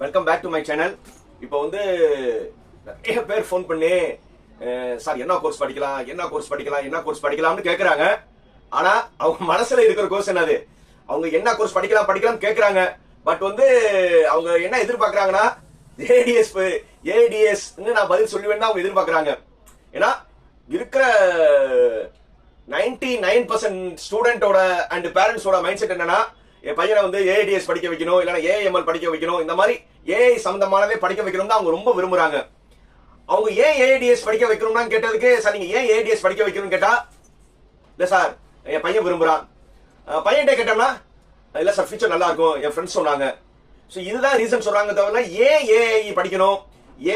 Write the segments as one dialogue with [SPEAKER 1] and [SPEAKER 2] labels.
[SPEAKER 1] Welcome back to my channel இப்போ வந்து நிறைய பேர் ஃபோன் பண்ணி சார் என்ன கோர்ஸ் படிக்கலாம்? என்ன கோர்ஸ் படிக்கலாம்? என்ன கோர்ஸ் படிக்கலாம்னு கேட்குறாங்க ஆனால் அவங்க மனசில் இருக்கிற கோர்ஸ் என்னது? அவங்க என்ன கோர்ஸ் படிக்கலாம் படிக்கலாம் கேட்குறாங்க பட் வந்து அவங்க என்ன எதிர்பார்க்குறாங்கன்னா ஏடிஎஸ் ஏடிஎஸ்ன்னு நான் பதில் சொல்லுவேன்னு தான் அவங்க எதிர்பார்க்குறாங்க. ஏன்னா இருக்கிற நைன்டி நைன் பர்சன்ட் ஸ்டூடெண்டோட அண்ட் பேரண்ட்ஸோட மைண்ட் செட் என்னன்னா என் பையனை வந்து ஏஐடிஎஸ் படிக்க வைக்கணும் இல்லைன்னா ஏஎம்எல் படிக்க வைக்கணும். இந்த மாதிரி ஏஐ சம்பந்தமானதே படிக்க வைக்கணும் தான் அவங்க ரொம்ப விரும்புறாங்க. அவங்க ஏன் ஏஐடிஎஸ் படிக்க வைக்கணும்னு கேட்டதுக்கு சார் நீங்க ஏன் ஏஐடிஎஸ் படிக்க வைக்கணும்னு கேட்டா? இல்ல சார் என் பையன் விரும்புறான். பையன்கிட்ட கேட்டோம்னா இல்ல சார் ஃபியூச்சர் நல்லா இருக்கும் என் ஃப்ரெண்ட்ஸ் சொன்னாங்க. ஸோ இதுதான் ரீசன் சொல்றாங்க தவிர ஏன் ஏஐ படிக்கணும்?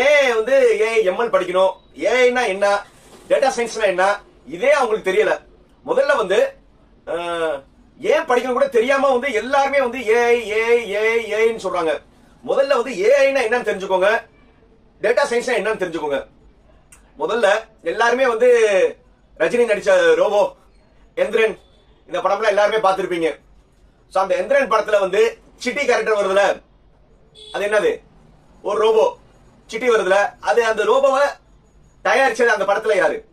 [SPEAKER 1] ஏன் வந்து ஏஎம்எல் படிக்கணும்? ஏஐனா என்ன? டேட்டா சயின்ஸ்னா என்ன? இதே அவங்களுக்கு தெரியல. முதல்ல வந்து ஏன் படிக்கணும் கூட தெரியாம வந்து எல்லாருமே வந்து ஏ ஏ ஏ ஏன்னு சொல்றாங்க. முதல்ல வந்து ஏஐனா என்னன்னு தெரிஞ்சுக்கோங்க. டேட்டா சயின்ஸ்னா என்னன்னு தெரிஞ்சுக்கோங்க. முதல்ல எல்லாருமே வந்து ரஜினி நடிச்ச ரோபோ எந்திரன் இந்த படம்லாம் எல்லாருமே பார்த்திருப்பீங்க. ஸோ அந்த எந்திரன் படத்துல வந்து சிட்டி கேரக்டர் வருதுல. அது என்னது? ஒரு ரோபோ. சிட்டி வருதுல. அது அந்த ரோபோவை தயாரிச்சது அந்த படத்துல யாரு?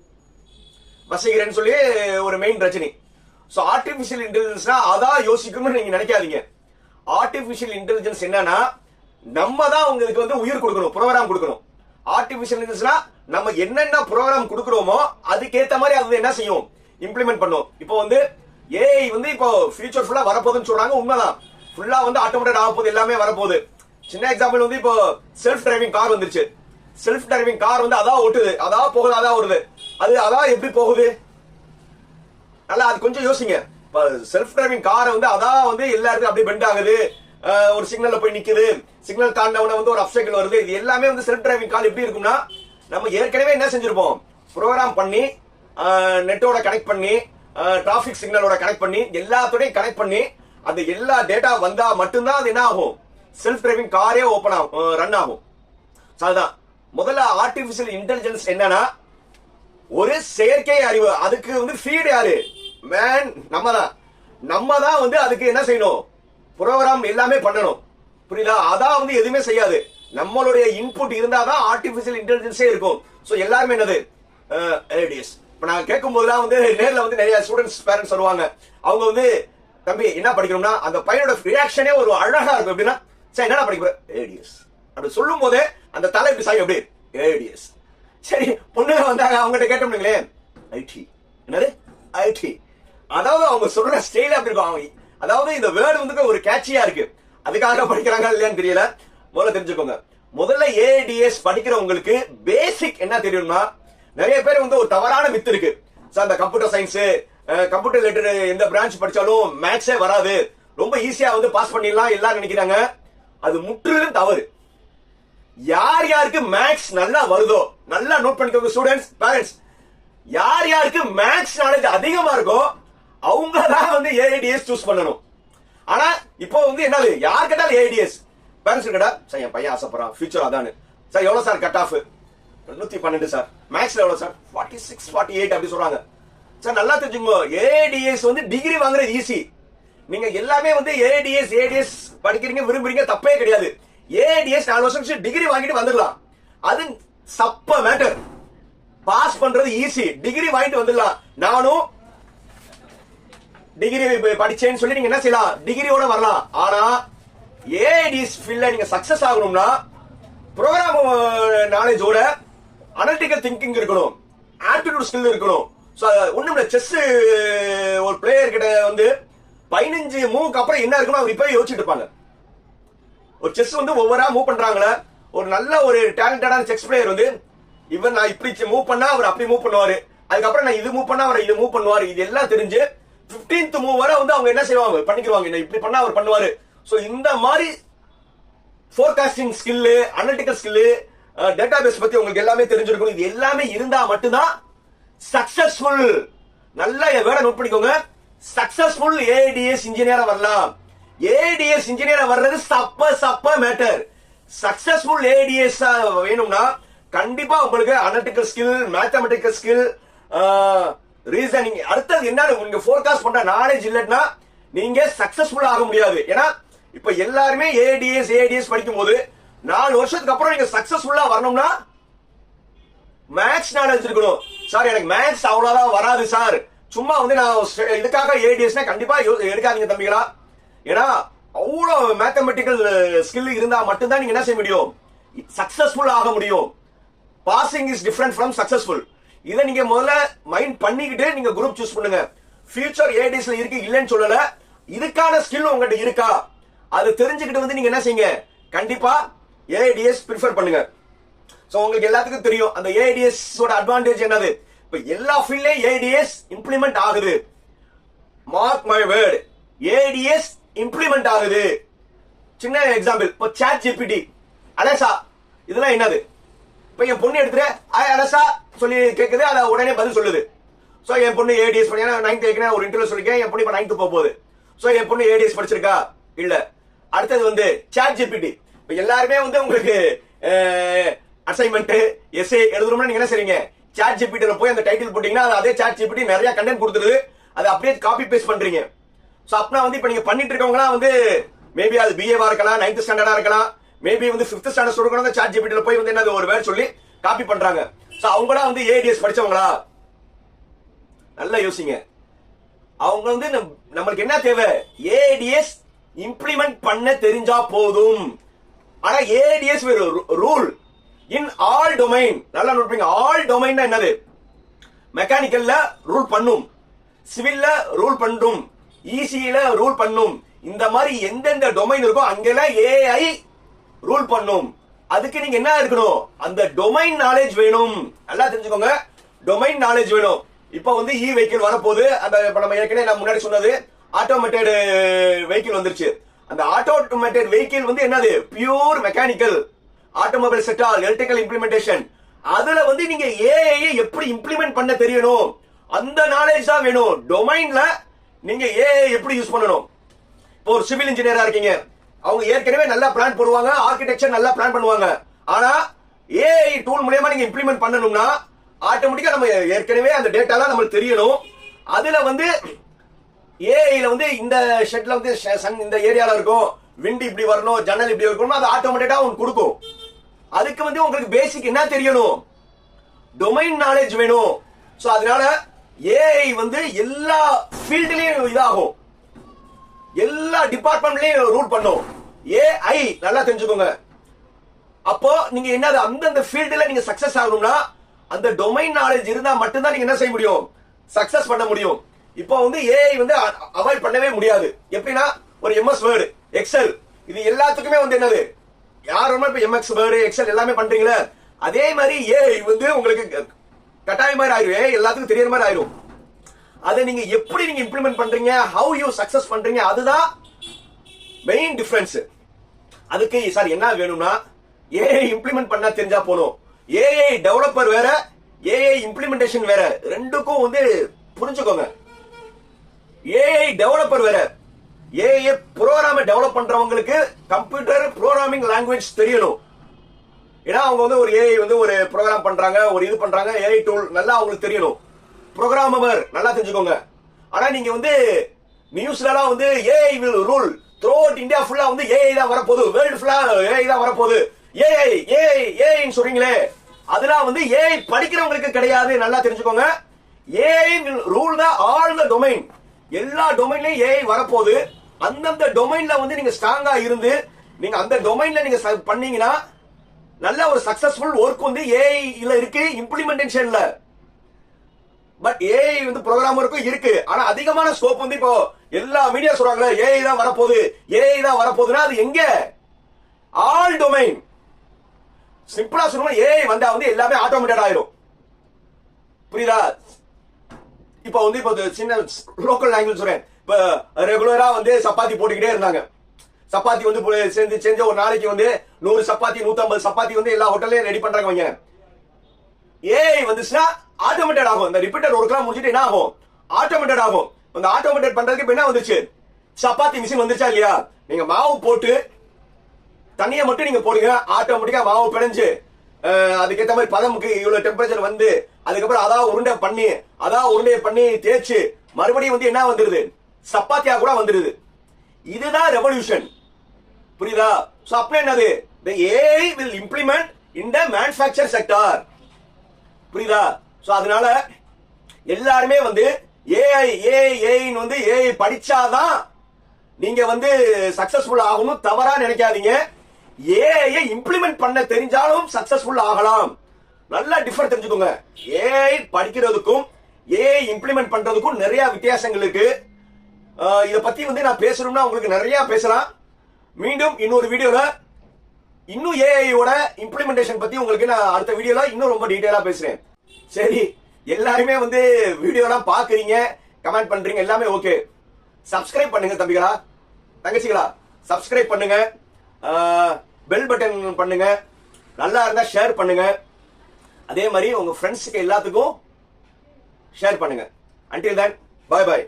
[SPEAKER 1] வசீகரன் சொல்லி ஒரு மெயின் ரஜினி. சோ ஆர்டிபிஷியல் இன்டெலிஜென்ஸ்னா அதான் யோசிக்கணும்னு நீங்க நினைக்காதீங்க. ஆர்டிபிஷியல் இன்டெலிஜென்ஸ் என்னன்னா நம்ம தான் உங்களுக்கு வந்து உயிர் கொடுக்கணும் ப்ரோக்ராம் கொடுக்கணும். ஆர்டிபிஷியல் இன்டெலிஜென்ஸ்னா நம்ம என்னென்ன ப்ரோக்ராம் கொடுக்குறோமோ அதுக்கேத்த மாதிரி அது என்ன செய்யும்? இம்ப்ளிமெண்ட் பண்ணும். இப்போ வந்து ஏஐ வந்து இப்போ ஃபியூச்சர் ஃபுல்லா வரப்போகுதுன்னு சொல்றாங்க உண்மைதான். ஃபுல்லா வந்து ஆட்டோமேட்டட் ஆக போகுது எல்லாமே வரப்போகுது. சின்ன எக்ஸாம்பிள் வந்து இப்போ செல்ஃப் டிரைவிங் கார் வந்துருச்சு. செல்ஃப் டிரைவிங் கார் வந்து அதான் ஓட்டுது அதான் போகுது அதான் வருது அது அதான் எப்படி போகுது? நல்லா அது கொஞ்சம் யோசிங்க. இப்போ செல்ஃப் டிரைவிங் காரை வந்து அதான் வந்து எல்லா இடத்துக்கும் அப்படியே பெண்ட் ஆகுது. ஒரு சிக்னல்ல போய் நிக்குது. சிக்னல் தாண்டவன வந்து ஒரு அப்சைக்கிள் வருது. இது எல்லாமே வந்து செல்ஃப் டிரைவிங் கார் எப்படி இருக்கும்னா நம்ம ஏற்கனவே என்ன செஞ்சிருப்போம்? ப்ரோக்ராம் பண்ணி நெட்டோட கனெக்ட் பண்ணி டிராஃபிக் சிக்னலோட கனெக்ட் பண்ணி எல்லாத்தோடையும் கனெக்ட் பண்ணி அந்த எல்லா டேட்டா வந்தா மட்டும்தான் அது என்ன ஆகும்? செல்ஃப் டிரைவிங் காரே ஓப்பன் ஆகும் ரன் ஆகும். அதுதான். முதல்ல ஆர்டிபிஷியல் இன்டெலிஜென்ஸ் என்னன்னா ஒரு செயற்கை அறிவு. அதுக்கு வந்து ஃபீடு யாரு? மேன் நம்ம தான் நம்ம தான் வந்து அதுக்கு என்ன செய்யணும்? ப்ரோக்ராம் எல்லாமே பண்ணணும். புரியுதா? அதான் வந்து எதுவுமே செய்யாது. நம்மளுடைய இன்புட் இருந்தாதான் ஆர்டிபிஷியல் இன்டெலிஜென்ஸே இருக்கும். சோ எல்லாருமே என்னது? ஏடிஎஸ் இப்ப நான் கேட்கும் போதுலாம் வந்து நேர்ல வந்து நிறைய ஸ்டூடெண்ட்ஸ் பேரண்ட்ஸ் வருவாங்க. அவங்க வந்து தம்பி என்ன படிக்கணும்னா? அந்த பையனோட ரியாக்ஷனே ஒரு அழகா இருக்கும். எப்படின்னா சரி என்ன படிக்க ஏடிஎஸ் அப்படி சொல்லும் போதே அந்த தலை இப்படி சாய் எப்படி? ஏடிஎஸ் சரி பொண்ணுங்க வந்தாங்க. அவங்ககிட்ட கேட்டோம்னுங்களே ஐடி. என்னது? ஐடி. அதாவது அவங்க சொல்ற ஸ்டைல் அப்படி இருக்கும் அவங்க அதாவது இந்த வேர்டு வந்து ஒரு கேட்சியா இருக்கு. அதுக்காக படிக்கிறாங்க இல்லையான்னு தெரியல. முதல்ல தெரிஞ்சுக்கோங்க. முதல்ல ஏடிஎஸ் படிக்கிறவங்களுக்கு பேசிக் என்ன தெரியும்னா நிறைய பேர் வந்து ஒரு தவறான மித்து இருக்கு. சார் அந்த கம்ப்யூட்டர் சயின்ஸ் கம்ப்யூட்டர் ரிலேட்டட் எந்த பிரான்ச் படிச்சாலும் மேக்ஸே வராது. ரொம்ப ஈஸியா வந்து பாஸ் பண்ணிடலாம் எல்லாரும் நினைக்கிறாங்க. அது முற்றிலும் தவறு. யார் யாருக்கு மேக்ஸ் நல்லா வருதோ நல்லா நோட் பண்ணிக்கோங்க ஸ்டூடெண்ட்ஸ் பேரண்ட்ஸ் யார் யாருக்கு மேக்ஸ் நாலேஜ் அதிகமா இருக்கோ அவங்க தான் வந்து ஏஐடிஎஸ் சூஸ் பண்ணணும். ஆனா இப்போ வந்து என்னது? யார் கேட்டாலும் ஏஐடிஎஸ் பேரண்ட்ஸ் கேட்டா சார் என் பையன் ஆசைப்படுறான். ஃபியூச்சர் அதானு சார் எவ்வளோ சார் கட் ஆஃப் நூத்தி பன்னெண்டு சார். மேக்ஸ்ல எவ்வளோ sir? Forty six forty eight அப்படி சொல்றாங்க. சார் நல்லா தெரிஞ்சுக்கோ. ஏடிஎஸ் வந்து டிகிரி வாங்குறது ஈஸி நீங்க எல்லாமே வந்து ஏடிஎஸ் ஏடிஎஸ் படிக்கிறீங்க விரும்புறீங்க தப்பே கிடையாது. ஏடிஎஸ் நாலு வருஷம் டிகிரி வாங்கிட்டு வந்துடலாம். அது சப்ப மேட்டர் பாஸ் பண்றது ஈஸி டிகிரி வாங்கிட்டு வந்துடலாம். நானும் டிகிரி படிச்சேன்னு சொல்லி நீங்க என்ன செய்யலாம் டிகிரியோட வரலாம் ஆனா ஏடிஎஸ் ஃபீல்ட்ல நீங்க சக்சஸ் ஆகணும்னா ப்ரோக்ராம் நாலேஜோட அனலிட்டிக்கல் திங்கிங் இருக்கணும். ஆப்டிடியூட் ஸ்கில் இருக்கணும். ஸோ ஒன்றும் இல்லை. செஸ் ஒரு பிளேயர் கிட்ட வந்து பதினஞ்சு மூவுக்கு அப்புறம் என்ன இருக்குன்னு அவர் இப்போ யோசிச்சுட்டு இருப்பாங்க. ஒரு செஸ் வந்து ஒவ்வொரு மூவ் பண்றாங்களே ஒரு நல்ல ஒரு டேலண்டடான செஸ் பிளேயர் வந்து இவர் நான் இப்படி மூவ் பண்ணா அவர் அப்படி மூவ் பண்ணுவாரு. அதுக்கப்புறம் நான் இது மூவ் பண்ணா அவர் இது மூவ் பண்ணுவார். இது எல்லாம் தெரிஞ்சு 15th மூவ் வரை வந்து அவங்க என்ன செய்வாங்க? பண்ணிக்கிடுவாங்க. என்ன இப்படி பண்ணா அவர் பண்ணுவாரு. ஸோ இந்த மாதிரி forecasting skill analytical skill database பத்தி உங்களுக்கு எல்லாமே தெரிஞ்சிருக்கும் இது எல்லாமே இருந்தா மட்டும்தான் சக்சஸ்ஃபுல் நல்லா என் வேலை நோட் பண்ணிக்கோங்க. சக்சஸ்ஃபுல் ஏடிஎஸ் இன்ஜினியரா வரலாம். ஏடிஎஸ் இன்ஜினியரா வர்றது சப்ப சப்ப மேட்டர் சக்சஸ்ஃபுல் ஏடிஎஸ் வேணும்னா கண்டிப்பா உங்களுக்கு analytical skill mathematical skill reasoning அடுத்தது என்ன நீங்க ஃபோர்காஸ்ட் பண்ற நாலேஜ் இல்லைன்னா நீங்க சக்சஸ்ஃபுல் ஆக முடியாது. ஏன்னா இப்ப எல்லாருமே ஏடிஎஸ் ஏடிஎஸ் படிக்கும் போது நாலு வருஷத்துக்கு அப்புறம் நீங்க சக்சஸ்ஃபுல்லா வரணும்னா மேக்ஸ் நாலேஜ் இருக்கணும். சார் எனக்கு மேக்ஸ் அவ்வளவுதான் வராது சார் சும்மா வந்து நான் இதுக்காக ஏடிஎஸ்னா கண்டிப்பா எடுக்காதீங்க தம்பிகளா. ஏன்னா அவ்வளோ மேத்தமெட்டிக்கல் ஸ்கில் இருந்தா மட்டும்தான் நீங்க என்ன செய்ய முடியும்? சக்சஸ்ஃபுல் ஆக முடியும். Passing is different from successful இதை நீங்க முதல்ல மைண்ட் பண்ணிக்கிட்டு நீங்க குரூப் சூஸ் பண்ணுங்க. ஃபியூச்சர் ஏடிஸ்ல இருக்கு இல்லைன்னு சொல்லல. இதுக்கான ஸ்கில் உங்ககிட்ட இருக்கா? அது தெரிஞ்சுக்கிட்டு வந்து நீங்க என்ன செய்யுங்க? கண்டிப்பா ஏடிஎஸ் ப்ரிஃபர் பண்ணுங்க. சோ உங்களுக்கு எல்லாத்துக்கும் தெரியும் அந்த ஏடிஎஸ் ஓட அட்வான்டேஜ் என்னது? இப்ப எல்லா ஃபீல்ட்லயும் ஏடிஎஸ் இம்ப்ளிமெண்ட் ஆகுது. Mark my word ADS implement ஆகுது. சின்ன எக்ஸாம்பிள் இப்போ சேட் ஜிபிடி அலேசா இதெல்லாம் என்னது? இப்போ என் பொண்ணு எடுத்துட்டு ஐ அலெக்சா சொல்லி கேட்குது அதை உடனே பதில் சொல்லுது. ஸோ என் பொண்ணு ஏடிஎஸ் பண்ணி நைன்த் ஏற்கனவே ஒரு இன்டர்வியூ சொல்லியிருக்கேன் என் பொண்ணு இப்போ நைன்த்து போக போகுது ஸோ என் பொண்ணு ஏடிஎஸ் படிச்சிருக்கா? இல்ல. அடுத்தது வந்து சாட் ஜிபிடி இப்போ எல்லாருமே வந்து உங்களுக்கு அசைன்மெண்ட் எஸ்ஏ எழுதணும்னா நீங்க என்ன செய்றீங்க? சாட் ஜிபிடில போய் அந்த டைட்டில் போட்டீங்கன்னா அது அதே சாட் ஜிபிடி நிறைய கண்டென்ட் கொடுத்துருது. அதை அப்படியே காப்பி பேஸ்ட் பண்றீங்க. ஸோ அப்படின்னா வந்து இப்போ நீங்க பண்ணிட்டு இருக்கவங்களாம் வந்து மேபி அது பிஏவா இருக்கலாம் நைன்த் ஸ்டாண்டர்டா இருக்கலாம். மேபி வந்து ஃபிஃப்த் ஸ்டாண்டர்ட் ஸ்டூடெண்ட் சாட் ஜிபிடியில் போய் வந்து என்ன ஒரு வேர் சொல்லி காப்பி பண்றாங்க. ஸோ அவங்களாம் வந்து ஏடிஎஸ் படிச்சவங்களா? நல்லா யோசிங்க. அவங்க வந்து நம்- நம்மளுக்கு என்ன தேவை? ஏடிஎஸ் இம்ப்ளிமெண்ட் பண்ண தெரிஞ்சா போதும். ஆனா ATS rule in all domain நல்லா நோட் ஆல் டொமைன் என்னது? மெக்கானிக்கல்ல ரூல் பண்ணும். சிவில்ல ரூல் பண்ணும். இசியில ரூல் பண்ணும். இந்த மாதிரி எந்தெந்த டொமைன் இருக்கோ அங்கெல்லாம் ஏஐ ரூல் பண்ணும். அதுக்கு நீங்க என்ன இருக்கணும் அந்த டொமைன் நாலேஜ் வேணும். நல்லா தெரிஞ்சுக்கோங்க. டொமைன் நாலேஜ் வேணும். இப்போ வந்து இ வெஹிக்கிள் வரப்போகுது. அந்த இப்போ நம்ம ஏற்கனவே நான் முன்னாடி சொன்னது ஆட்டோமேட்டட் வெஹிக்கிள் eh, வந்துருச்சு. அந்த ஆட்டோமேட்டட் வெஹிக்கிள் வந்து என்னது? பியூர் மெக்கானிக்கல் ஆட்டோமொபைல் செட்டால் எலக்ட்ரிக்கல் இம்ப்ளிமெண்டேஷன் அதுல வந்து நீங்க ஏஐ எப்படி இம்ப்ளிமெண்ட் பண்ண தெரியணும்? அந்த நாலேஜ் தான் வேணும். டொமைன்ல நீங்க ஏஐ எப்படி யூஸ் பண்ணணும்? இப்போ ஒரு சிவில் இன்ஜினியரா இருக்கீங்க. அவங்க ஏற்கனவே நல்லா பிளான் போடுவாங்க ஆர்கிடெக்சர் நல்லா பிளான் பண்ணுவாங்க. ஆனா ஏஐ டூல் மூலயமா நீங்க இம்ப்ளிமெண்ட் பண்ணணும்னா ஆட்டோமேட்டிக்கா நம்ம ஏற்கனவே அந்த டேட்டாலாம் நம்மளுக்கு தெரியணும். அதுல வந்து ஏஐல வந்து இந்த ஷெட்ல வந்து சன் இந்த ஏரியால இருக்கும். விண்ட் இப்படி வரணும் ஜன்னல் இப்படி இருக்கணும் அது ஆட்டோமேட்டிக்கா உங்களுக்கு கொடுக்கும். அதுக்கு வந்து உங்களுக்கு பேசிக் என்ன தெரியணும்? டொமைன் நாலேஜ் வேணும். சோ அதனால ஏஐ வந்து எல்லா ஃபீல்ட்லயும் இதாகும். எல்லா டிபார்ட்மெண்ட்லயும் ரூல் பண்ணும். ஏஐ நல்லா தெரிஞ்சுக்கோங்க. அப்போ நீங்க என்னது அந்தந்த ஃபீல்டுல நீங்க சக்சஸ் ஆகணும்னா அந்த டொமைன் நாலேஜ் இருந்தா மட்டும்தான் நீங்க என்ன செய்ய முடியும்? சக்சஸ் பண்ண முடியும். இப்போ வந்து ஏஐ வந்து அவாய்ட் பண்ணவே முடியாது. எப்படின்னா ஒரு எம்எஸ் வேர்டு எக்ஸல் இது எல்லாத்துக்குமே வந்து என்னது? யாருமே இப்ப எம்எக்ஸ் வேர்டு எக்ஸல் எல்லாமே பண்றீங்களே? அதே மாதிரி ஏஐ வந்து உங்களுக்கு கட்டாய மாதிரி ஆயிரும். ஏ எல்லாத்துக்கும் தெரியற மாதிரி ஆயிரும். அதை நீங்க எப்படி நீங்க இம்ப்ளிமெண்ட் பண்றீங்க? ஹவு யூ சக்சஸ் பண்றீங்க? அதுதான் மெயின் டிஃபரன்ஸ் அதுக்கு சார் என்ன வேணும்னா ஏஐ இம்ப்ளிமெண்ட் பண்ணா தெரிஞ்சா போகணும் ஏஐ டெவலப்பர் வேற ஏஐ இம்ப்ளிமெண்டேஷன் வேற. ரெண்டுக்கும் வந்து புரிஞ்சுக்கோங்க. ஏஐ டெவலப்பர் வேற. ஏஐ ப்ரோக்ராம டெவலப் பண்றவங்களுக்கு கம்ப்யூட்டர் ப்ரோக்ராமிங் லாங்குவேஜ் தெரியணும். ஏன்னா அவங்க வந்து ஒரு ஏஐ வந்து ஒரு ப்ரோக்ராம் பண்றாங்க ஒரு இது பண்றாங்க ஏஐ டூல் நல்லா அவங்களுக்கு தெரியணும். ப்ரோக்ராமர் நல்லா தெரிஞ்சுக்கோங்க. ஆனா நீங்க வந்து நியூஸ்லலாம் வந்து AI will rule throughout India ஃபுல்லா வந்து ஏஐ தான் வரப்போகுது. வேர்ல்டு ஃபுல்லா ஏஐ தான் வரப்போகுது. ஏஐ ஏஐ ஏஐன்னு சொல்றீங்களே. அதெல்லாம் வந்து ஏஐ படிக்கிறவங்களுக்கு கிடையாது. நல்லா தெரிஞ்சுக்கோங்க. AI rule the all the domain எல்லா டொமைன்லயும் ஏஐ வரப்போகுது. அந்தந்த டொமைன்ல வந்து நீங்க ஸ்ட்ராங்கா இருந்து நீங்க அந்த டொமைன்ல நீங்க ச- பண்ணீங்கன்னா நல்ல ஒரு சக்சஸ்ஃபுல் ஒர்க் வந்து ஏஐ இருக்கு இம்ப்ளிமெண்டேஷன்ல பட் ஏஐ வந்து ப்ரோக்ராமருக்கும் இருக்கு. ஆனா அதிகமான ஸ்கோப் வந்து இப்போ எல்லா மீடியா சொல்றாங்களே ஏஐ தான் வரப்போகுது. ஏஐ தான் வரப்போகுதுன்னா அது எங்க? ஆல் டொமைன் சிம்பிளா சொல்லணும் ஏஐ வந்தா வந்து எல்லாமே ஆட்டோமேட்டட் ஆயிரும். புரியுதா? இப்போ வந்து இப்போ சின்ன லோக்கல் லாங்குவேஜ் சொல்றேன். இப்போ ரெகுலரா வந்து சப்பாத்தி போட்டுக்கிட்டே இருந்தாங்க. சப்பாத்தி வந்து போய் சேர்ந்து செஞ்ச ஒரு நாளைக்கு வந்து நூறு சப்பாத்தி நூத்தம்பது சப்பாத்தி வந்து எல்லா ஹோட்டல்லையும் ரெடி பண்றாங்க வைங்க. ஏஐ வந்துச்சுன்னா ஆட்டோமேட்டட் ஆகும். இந்த ரிப்பீட்டர் ஒர்க்லாம் முடிஞ்சிட்டு என்ன ஆகும்? ஆட்டோமேட்டட் ஆகும். இந்த ஆட்டோமேட்டட் பண்றதுக்கு இப்ப என்ன வந்துச்சு? சப்பாத்தி மிஷின் வந்துச்சா இல்லையா? நீங்க மாவு போட்டு தண்ணியை மட்டும் நீங்க போடுங்க. ஆட்டோமேட்டிக்கா மாவு பிணைஞ்சு அதுக்கேற்ற அதுக்கேத்த மாதிரி பதமுக்கு இவ்வளவு டெம்பரேச்சர் வந்து அதுக்கப்புறம் அதான் உருண்டை பண்ணி அதான் உருண்டையை பண்ணி தேய்ச்சு மறுபடியும் வந்து என்ன வந்துருது? சப்பாத்தியா கூட வந்துருது. இதுதான் ரெவல்யூஷன் புரியுதா? சோ அப்ப என்னது? The AI will implement in the manufacture புரியுதா? சோ அதனால எல்லாருமே வந்து ஏஐ ஏஐ ஏஐன்னு வந்து ஏஐ படிச்சாதான் நீங்க வந்து சக்சஸ்ஃபுல் ஆகணும். தவறா நினைக்காதீங்க. ஏஐ இம்ப்ளிமெண்ட் பண்ண தெரிஞ்சாலும் சக்சஸ்ஃபுல் ஆகலாம். நல்லா டிஃபர் தெரிஞ்சுக்கோங்க. ஏஐ படிக்கிறதுக்கும் ஏஐ இம்ப்ளிமெண்ட் பண்றதுக்கும் நிறைய வித்தியாசங்கள் இருக்கு. இதை பத்தி வந்து நான் பேசணும்னா உங்களுக்கு நிறைய பேசலாம். மீண்டும் இன்னொரு வீடியோல இன்னும் ஏஐயோட இம்ப்ளிமெண்டேஷன் பத்தி உங்களுக்கு நான் அடுத்த வீடியோல இன்னும் ரொம்ப டீட்டெயிலா பேசுறேன். சரி எல்லாருமே வந்து வீடியோலாம் பாக்குறீங்க கமெண்ட் பண்றீங்க எல்லாமே ஓகே சப்ஸ்கிரைப் பண்ணுங்க தம்பிகளா தங்கச்சிகளா சப்ஸ்கிரைப் பண்ணுங்க. பெல் பட்டன் பண்ணுங்க. நல்லா இருந்தா ஷேர் பண்ணுங்க. அதே மாதிரி உங்க ஃப்ரெண்ட்ஸுக்கு எல்லாத்துக்கும் ஷேர் பண்ணுங்க. அன்டில் தன் பாய் பாய்